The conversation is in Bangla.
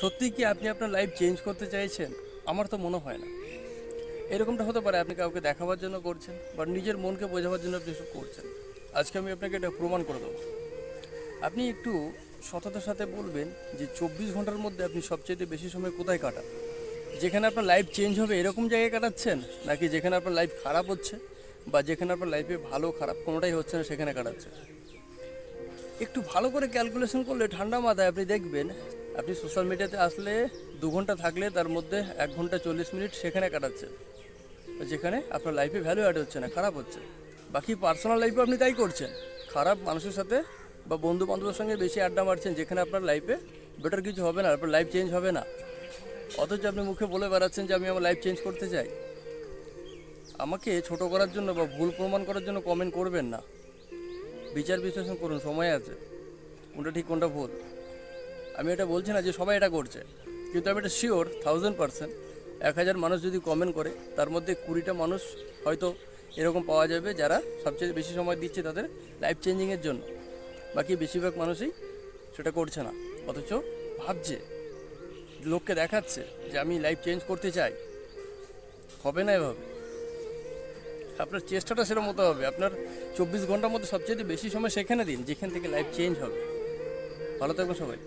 সত্যি কি আপনি আপনার লাইফ চেঞ্জ করতে চাইছেন? আমার তো মনে হয় না। এরকমটা হতে পারে আপনি কাউকে দেখাবার জন্য করছেন বা নিজের মনকে বোঝাবার জন্য আপনি এসব করছেন। আজকে আমি আপনাকে এটা প্রমাণ করে দেবো। আপনি একটু সততার সাথে বলবেন যে চব্বিশ ঘণ্টার মধ্যে আপনি সবচেয়ে বেশি সময় কোথায় কাটান? যেখানে আপনার লাইফ চেঞ্জ হবে এরকম জায়গায় কাটাচ্ছেন, নাকি যেখানে আপনার লাইফ খারাপ হচ্ছে বা যেখানে আপনার লাইফে ভালো খারাপ কোনোটাই হচ্ছে না সেখানে কাটাচ্ছেন? একটু ভালো করে ক্যালকুলেশন করলে ঠান্ডা মাথায় আপনি দেখবেন আপনি সোশ্যাল মিডিয়াতে আসলে দু ঘণ্টা থাকলে তার মধ্যে এক ঘণ্টা চল্লিশ মিনিট সেখানে কাটাচ্ছেন। যেখানে আপনার লাইফে ভ্যালু অ্যাড হচ্ছে না, খারাপ হচ্ছে। বাকি পার্সোনাল লাইফে আপনি তাই করছেন। খারাপ মানুষের সাথে বা বন্ধু বান্ধবের সঙ্গে বেশি আড্ডা মারছেন যেখানে আপনার লাইফে বেটার কিছু হবে না, আপনার লাইফ চেঞ্জ হবে না। অথচ আপনি মুখে বলে বেড়াচ্ছেন যে আমি আমার লাইফ চেঞ্জ করতে চাই। আমাকে ছোট করার জন্য বা ভুল প্রমাণ করার জন্য কমেন্ট করবেন না। বিচার বিশ্লেষণ করুন, সময় আছে। কোনটা ঠিক, কোনটা ভুল? আমি এটা বলছি না যে সবাই এটা করছে, কিন্তু আমি এটা শিওর থাউজেন্ড পার্সেন্ট এক হাজার মানুষ যদি কমেন্ট করে, তার মধ্যে কুড়িটা মানুষ হয়তো এরকম পাওয়া যাবে যারা সবচেয়ে বেশি সময় দিচ্ছে তাদের লাইফ চেঞ্জিংয়ের জন্য। বাকি বেশিরভাগ মানুষই সেটা করছে না, অথচ ভাবছে, লোককে দেখাচ্ছে যে আমি লাইফ চেঞ্জ করতে চাই। হবে না এভাবে। আপনার চেষ্টাটা সেরকম হতে হবে। আপনার চব্বিশ ঘণ্টার মধ্যে সবচেয়ে বেশি সময় সেখানে দিন, যেখান থেকে লাইফ চেঞ্জ হবে। ভালো থাকবেন সবাই।